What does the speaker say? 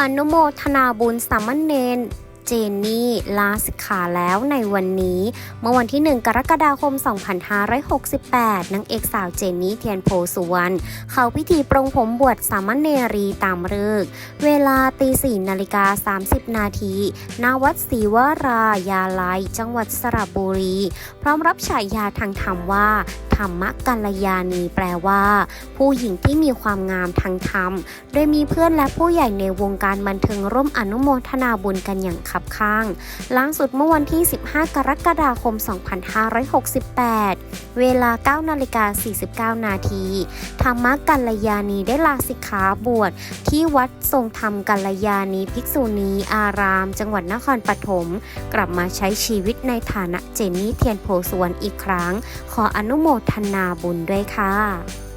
อนุโมทนาบุญสามเณรเจนนี่ลาสิกขาแล้วในวันนี้ เมื่อวันที่ 1 กรกฎาคม 2568นางเอกสาวเจนนี่เทียนโพสุวรรณเข้าพิธีปรงผมบวชสามเณรีตามฤกษ์เวลาตี4นาฬิกา 30 นาทีณวัดศรีวรายาลัย จังหวัดสระบุรี พร้อมรับฉายาทางธรรมว่าธรรมกัลยาณีแปลว่า ผู้หญิงที่มีความงามทางธรรม โดยมีเพื่อนและผู้ใหญ่ในวงการบันเทิงร่วมอนุโมทนาบุญกันอย่างคับข้างล่าสุดเมื่อวันที่ 15 กรกฎาคม 2568 เวลา 9 นาฬิกา 49 นาที ธรรมกัลยาณีได้ลาสิกขาบวชที่วัดทรงธรรมกัลยาณีภิกษุณีอาราม จังหวัดนครปฐม กลับมาใช้ชีวิตในฐานะเจนนี่เทียนโพสวนอีกครั้ง ขออนุโมทนาบุญด้วยค่ะ